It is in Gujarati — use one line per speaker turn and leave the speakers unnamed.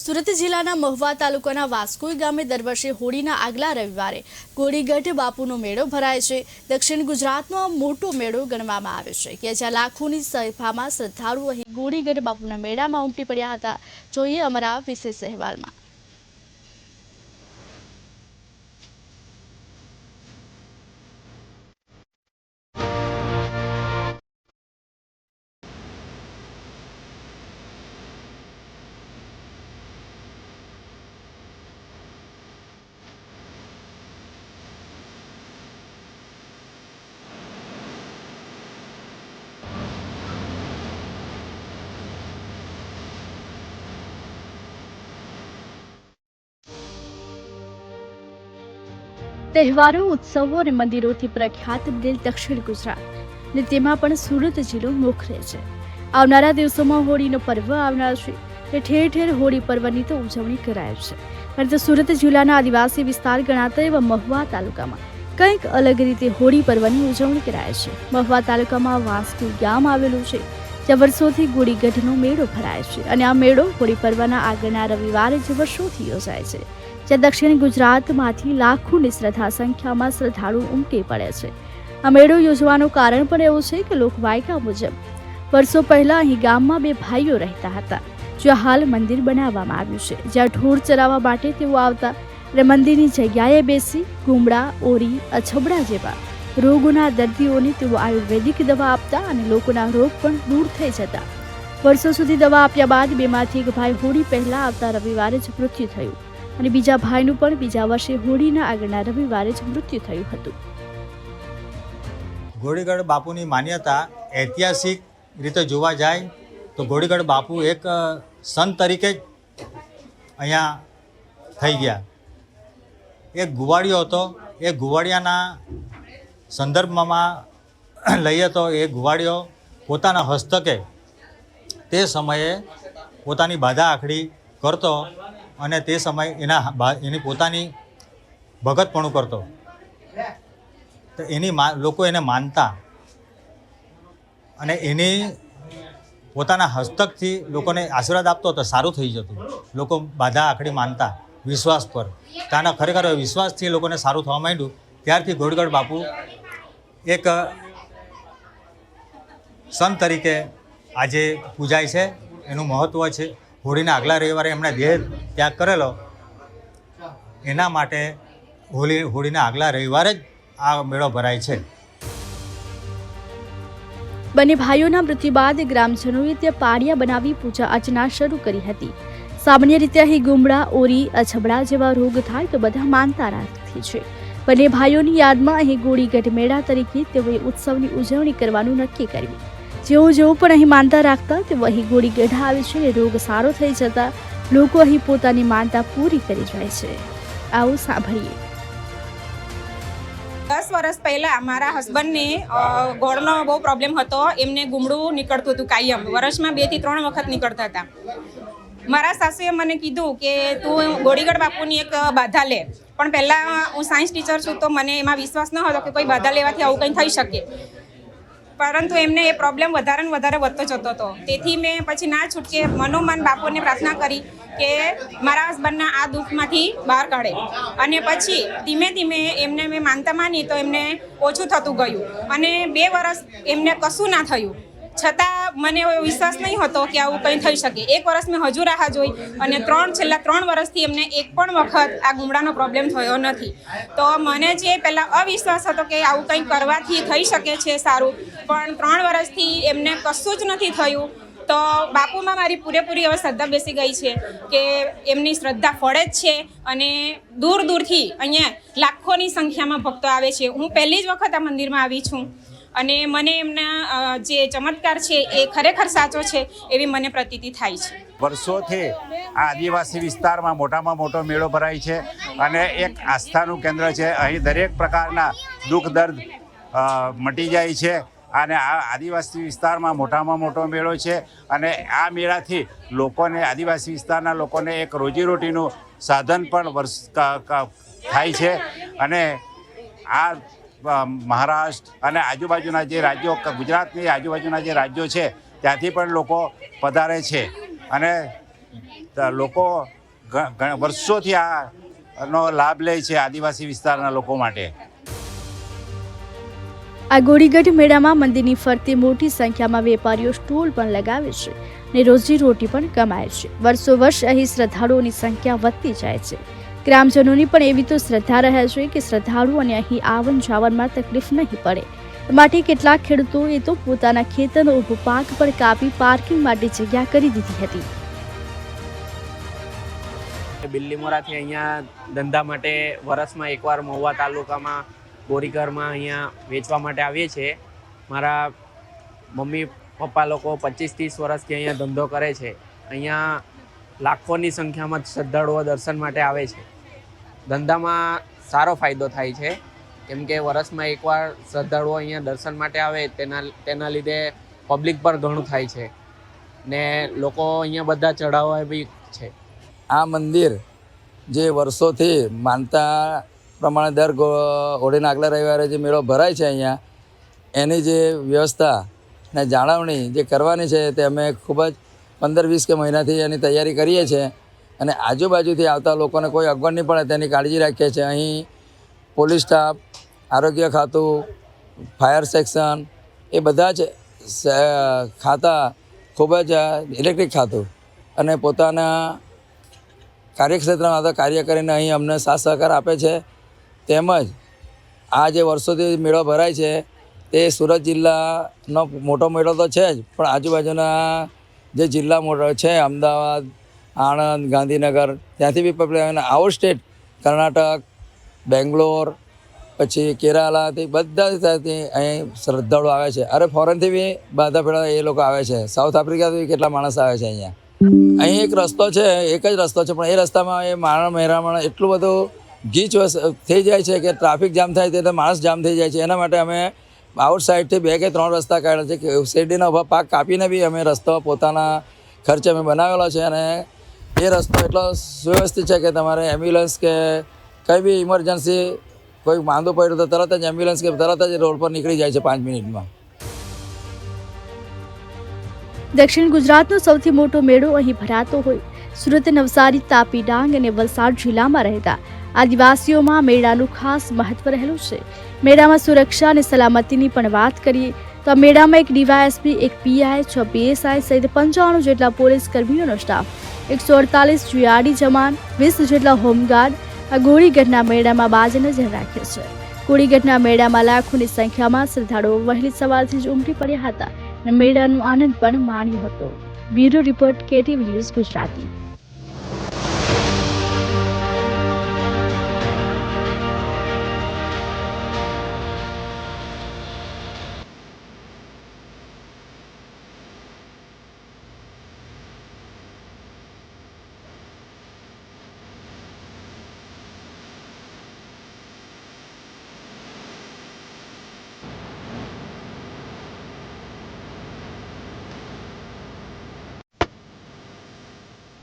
સુરત જિલ્લાના મહુવા તાલુકાના વાસ્કોઈ ગામે દર વર્ષે હોળીના આગલા રવિવારે ગોળીગઢ બાપુનો મેળો ભરાય છે. દક્ષિણ ગુજરાતનો મોટો મેળો ગણવામાં આવે છે કે જ્યાં લાખોની સભામાં શ્રદ્ધાળુઓ અહીં ગોળીગઢ બાપુના મેળામાં ઉમટી પડ્યા હતા. જોઈએ અમારા વિશેષ અહેવાલમાં. તહેવારો, ઉત્સવો અને મંદિરોથી પ્રખ્યાત દિલ દક્ષિણ ગુજરાત. ને તેમાં પણ સુરત જિલ્લો મોખરે છે. આવનારા દિવસોમાં હોળીનો પર્વ આવનાર છે તે ઠેર ઠેર હોળી પર્વની તો ઉજવણી કરાય છે. પરંતુ સુરત જિલ્લાના આદિવાસી વિસ્તાર ગણાતા એવા મહુવા તાલુકામાં કંઈક અલગ રીતે હોળી પર્વની ઉજવણી કરાય છે. મહુવા તાલુકામાં વાસ્તુ ગામ આવેલું છે, જ્યાં વર્ષોથી ગુડીગઢનો મેળો ભરાય છે. અને આ મેળો હોળી પર્વના આગળના રવિવારે જ વર્ષોથી યોજાય છે. જ્યાં દક્ષિણ ગુજરાતમાંથી લાખોની શ્રદ્ધા સંખ્યામાં શ્રદ્ધાળુ ઉમટી પડે છે. આ મેળો યોજવાનું કારણ પણ એવું છે કે લોકવાયકા મુજબ વર્ષો પહેલાં અહીં ગામમાં બે ભાઈઓ રહેતા હતા જ્યાં હાલ મંદિર બનાવવામાં આવ્યું છે. જ્યાં ઢોર ચરાવવા માટે તેઓ આવતા અને મંદિરની જગ્યાએ બેસી ગુમડા, ઓરી, અછબડા જેવા રોગોના દર્દીઓને તેઓ આયુર્વેદિક દવા આપતા અને લોકોના રોગ પણ દૂર થઈ જતા. વર્ષો સુધી દવા આપ્યા બાદ બેમાંથી એક ભાઈ હોળી પહેલાં આવતા રવિવારે જ મૃત્યુ થયું. અને બીજા ભાઈનું પણ બીજા વર્ષે હોળીના આગળના રવિવારે જ મૃત્યુ થયું હતું.
ઘોડીગઢ બાપુની માન્યતા ઐતિહાસિક રીતે જોવા જાય તો ઘોડીગઢ બાપુ એક સંત તરીકે જ અહીંયા થઈ ગયા. એક ગુવાડિયો હતો. એ ગુવાડિયાના સંદર્ભમાં લઈએ તો એ ગુવાડિયો પોતાના હસ્તકે તે સમયે પોતાની બાધા આખડી કરતો અને તે સમયે એના એની પોતાની ભગતપણું કરતો. તો એની લોકો એને માનતા. અને એની પોતાના હસ્તકથી લોકોને આશીર્વાદ આપતો તો સારું થઈ જતું. લોકો બાધા આખડી માનતા, વિશ્વાસ પર. ત્યાંના ખરેખર વિશ્વાસથી લોકોને સારું થવા માંડ્યું. ત્યારથી ગોડગઢ બાપુ એક સંત તરીકે આજે પૂજાય છે. એનું મહત્ત્વ છે. હોળીના આગલા રવિવારે એમણે દેહ ત્યાગ કરેલો. એના માટે હોળી હોળીના આગલા રવિવારે જ આ મેળો ભરાય છે.
બંને ભાઈઓના મૃત્યુ બાદ ગ્રામજનોએ ત્યાં પાડિયા બનાવી પૂજા અર્ચના શરૂ કરી હતી. સામાન્ય રીતે અહીં ગુમડા, ઓરી, અછબડા જેવા રોગ થાય તો બધા માનતા રાખે છે. બંને ભાઈઓની યાદમાં અહીં ગોળીગઢ મેળા તરીકે તેઓએ ઉત્સવની ઉજવણી કરવાનું નક્કી કર્યું. જેઓ જેઓ પણ અહીં માનતા રાખતા તેઓ અહીં ગોળીગઢ આવે છે રોગ સારો થઈ જતા લોકો અહીં પોતાની માનતા પૂરી કરી જાય છે. આવું સાંભળીએ.
દસ વર્ષ પહેલા મારા હસબન્ડને ગોળનો બહુ પ્રોબ્લેમ હતો. એમને ગુમડું નીકળતું હતું કાયમ. વર્ષમાં બેથી ત્રણ વખત નીકળતા હતા. મારા સાસુએ મને કીધું કે તું ગોળીગઢ બાપુની એક બાધા લે. પણ પહેલાં હું સાયન્સ ટીચર છું તો મને એમાં વિશ્વાસ ન હતો કે કોઈ બાધા લેવાથી આવું કંઈ થઈ શકે. પરંતુ એમને એ પ્રોબ્લેમ વધારે ને વધારે વધતો જતો હતો. તેથી મેં પછી ના છૂટકે મનોમન બાપુને પ્રાર્થના કરી કે મારા હસબન્ડના આ દુઃખમાંથી બહાર કાઢે. અને પછી ધીમે ધીમે એમને મેં માનતા માની તો એમને ઓછું થતું ગયું. અને બે વર્ષ એમને કશું ના થયું. છતાં મને વિશ્વાસ નહીં હતો કે આવું કંઈ થઈ શકે. એક વર્ષ મેં હજુ રાહ જોઈ અને ત્રણ છેલ્લા ત્રણ વર્ષથી એમને એક પણ વખત આ ગુમડાનો પ્રોબ્લેમ થયો નથી. તો મને જે પહેલાં અવિશ્વાસ હતો કે આવું કંઈ કરવાથી થઈ શકે છે સારું, પણ ત્રણ વર્ષથી એમને કશું જ નથી થયું. તો બાપુમાં મારી પૂરેપૂરી હવે શ્રદ્ધા બેસી ગઈ છે કે એમની શ્રદ્ધા ફળે જ છે અને દૂર દૂરથી અહીંયા લાખોની સંખ્યામાં ભક્તો આવે છે. હું પહેલી જ વખત આ મંદિરમાં આવી છું. અને મને એમના જે ચમત્કાર છે એ ખરેખર સાચો છે એવી મને પ્રતીતિ થાય છે.
વર્ષોથી આ આદિવાસી વિસ્તારમાં મોટામાં મોટો મેળો ભરાય છે અને એક આસ્થાનું કેન્દ્ર છે. અહીં દરેક પ્રકારના દુઃખ દર્દ મટી જાય છે અને આ આદિવાસી વિસ્તારમાં મોટામાં મોટો મેળો છે અને આ મેળાથી લોકોને, આદિવાસી વિસ્તારના લોકોને એક રોજીરોટીનું સાધન પણ વર્ષ થાય છે અને આ મહારાષ્ટ્ર અને આજુબાજુના જે રાજ્યો ગુજરાતની આજુબાજુના જે રાજ્યો છે, ત્યાંથી પણ લોકો પધારે છે. અને લોકો વર્ષોથી આનો લાભ લે છે આદિવાસી વિસ્તારના લોકો માટે.
આ ગોળીગઢ મેળામાં મંદિરની ફરતે મોટી સંખ્યામાં વેપારીઓ સ્ટોલ પણ લગાવે છે અને રોજી રોટી પણ કમાય છે. વર્ષો વર્ષ અહીં શ્રદ્ધાળુઓની સંખ્યા વધતી જાય છે. ગ્રામજનોની પણ એવી તો શ્રદ્ધા રહે છે કે શ્રદ્ધાળુઓને અહીં આવન જાવનમાં તકલીફ નહીં પડે. માટે કેટલાક ખેડૂતોએ તો પોતાના ખેતરનો ઊભો પાક પણ કાપી પાર્કિંગ માટે જગ્યા કરી દીધી હતી.
બિલ્લીમોરાથી અહીંયા ધંધા માટે વરસમાં એકવાર મહુવા તાલુકામાં બોરીઘરમાં અહીંયા વેચવા માટે આવીએ છીએ. મારા મમ્મી, પપ્પા લોકો પચીસ ત્રીસ વર્ષથી અહીંયા ધંધો કરે છે. અહીંયા લાખોની સંખ્યામાં શ્રદ્ધાળુઓ દર્શન માટે આવે છે. ધંધામાં સારો ફાયદો થાય છે. કેમ કે વરસમાં એકવાર શ્રદ્ધાળુઓ અહીંયા દર્શન માટે આવે, તેના તેના લીધે પબ્લિક પર ઘણું થાય છે. ને લોકો અહીંયા બધા ચઢાવવા બી છે.
આ મંદિર જે વર્ષોથી માનતા પ્રમાણે દર હોળીના આગલા રવિવારે જે મેળો ભરાય છે અહીંયા, એની જે વ્યવસ્થા ને જાળવણી જે કરવાની છે તે અમે ખૂબ જ પંદર વીસ કે મહિનાથી એની તૈયારી કરીએ છીએ. અને આજુબાજુથી આવતા લોકોને કોઈ અગવડ નહીં પડે, તેની કાળજી રાખીએ છીએ. અહીં પોલીસ સ્ટાફ, આરોગ્ય ખાતું, ફાયર સેક્શન, એ બધા જ ખાતા ખૂબ જ ઇલેક્ટ્રિક ખાતું. અને પોતાના કાર્યક્ષેત્રમાં તો કાર્ય કરીને અહીં અમને સાથ સહકાર આપે છે. તેમજ આ જે વર્ષોથી મેળો ભરાય છે, તે સુરત જિલ્લાનો મોટો મેળો તો છે જ, પણ આજુબાજુના જે જિલ્લા મોટો છે, અમદાવાદ આણંદ, ગાંધીનગર, ત્યાંથી બી પબ્લિક અને આઉટ સ્ટેટ, કર્ણાટક, બેંગ્લોર, પછી કેરાલાથી બધા જ ત્યાંથી અહીં શ્રદ્ધાળુ આવે છે. અરે ફોરેનથી બી બધા પેલા એ લોકો આવે છે. સાઉથ આફ્રિકાથી કેટલા માણસ આવે છે અહીંયા. અહીં એક રસ્તો છે, એક જ રસ્તો છે, પણ એ રસ્તામાં એ માણસ મહેરામણ એટલું બધું ગીચ થઈ જાય છે કે ટ્રાફિક જામ થાય તો માણસ જામ થઈ જાય છે. એના માટે અમે આઉટ સાઇડથી બે કે ત્રણ રસ્તા કાઢ્યા છે કે શેરડીના ઊભા પાક કાપીને બી અમે રસ્તો પોતાના ખર્ચે અમે બનાવેલો છે અને એ રસ્તો એટલો સુવ્યવસ્થિત છે કે તમારે એમ્બ્યુલન્સ કે કંઈ બી ઇમરજન્સી કોઈ માંદો પડ્યો તો તરત જ એમ્બ્યુલન્સ કે તરત જ રોડ પર નીકળી જાય છે પાંચ મિનિટમાં.
દક્ષિણ ગુજરાતનો સૌથી મોટો મેળો અહીં ભરાતો હોય. સુરત નવસારી, તાપી, ડાંગ અને વલસાડ જિલ્લામાં રહેતા આદિવાસીઓમાં મેળાનું ખાસ મહત્વ રહેલું છે. મેળામાં સુરક્ષા અને સલામતીની પણ વાત કરીએ, તો મેળામાં એક ડીવાયએસપી, એક પીઆઈ, છ પીએસઆઈ સહિત પંચાણું જેટલા પોલીસ કર્મીઓનો સ્ટાફ એકસો અડતાલીસ જીઆરડી જવાન વીસ જેટલા હોમગાર્ડ, આ ગોળીગઢના મેળામાં બાજ નજર રાખે છે. ગોળીગઢના મેળામાં લાખોની સંખ્યામાં શ્રદ્ધાળુઓ વહેલી સવારથી જ ઉમટી પડ્યા હતા અને મેળાનો આનંદ પણ માણ્યો હતો. Bureau report KTV news Gujarati.